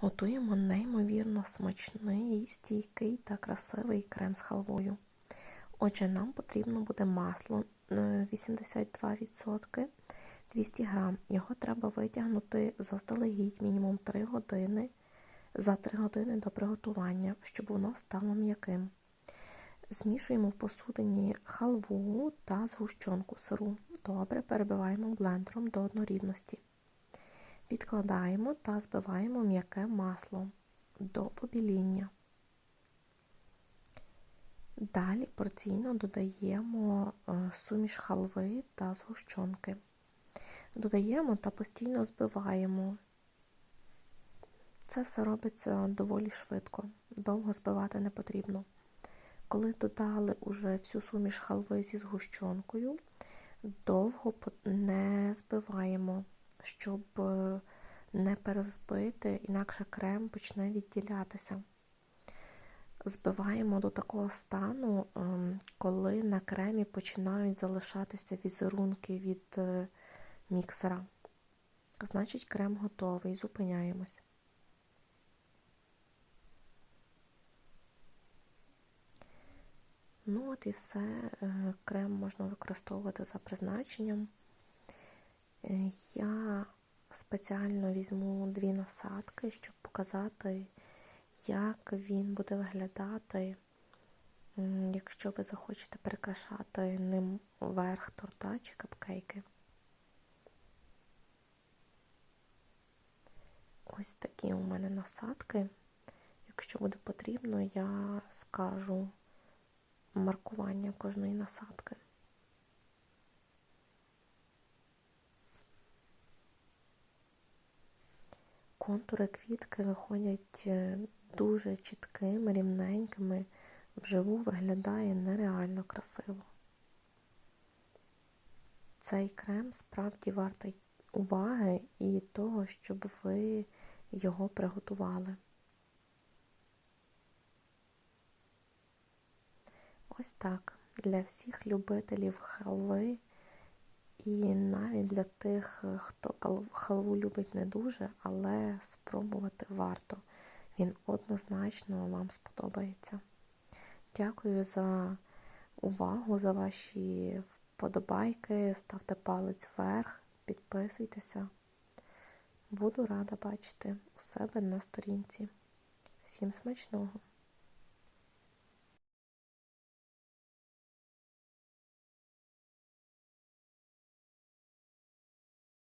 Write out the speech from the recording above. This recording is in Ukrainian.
Готуємо неймовірно смачний, стійкий та красивий крем з халвою. Отже, нам потрібно буде масло е, 82%, 200 г. Його треба витягнути заздалегідь мінімум 3 години за 3 години до приготування, щоб воно стало м'яким. Змішуємо в посудині халву та згущенку сиру. Добре перебиваємо блендером до однорідності. Відкладаємо та збиваємо м'яке масло до побіління. Далі порційно додаємо е, суміш халви та згущенки. Додаємо та постійно збиваємо. Це все робиться доволі швидко, довго збивати не потрібно. Коли додали уже всю суміш халви зі згущенкою, довго не збиваємо, щоб не перевзбити, інакше крем почне відділятися. Збиваємо до такого стану, коли на кремі починають залишатися візерунки від міксера. Значить, крем готовий, зупиняємось. Ну от і все, крем можна використовувати за призначенням. Я спеціально візьму дві насадки, щоб показати, як він буде виглядати, якщо ви захочете прикрашати ним верх торта чи капкейки. Ось такі у мене насадки. Якщо буде потрібно, я скажу маркування кожної насадки. Контури квітки виходять е, дуже чіткими, рівненькими, вживу виглядає нереально красиво. Цей крем справді вартий уваги і того, щоб ви його приготували. Ось так. Для всіх любителів халви і навіть для тих, хто халву любить не дуже, але спробувати варто. Він однозначно вам сподобається. Дякую за увагу, за ваші вподобайки. Ставте палець вверх, підписуйтеся. Буду рада бачити у себе на сторінці. Всім смачного!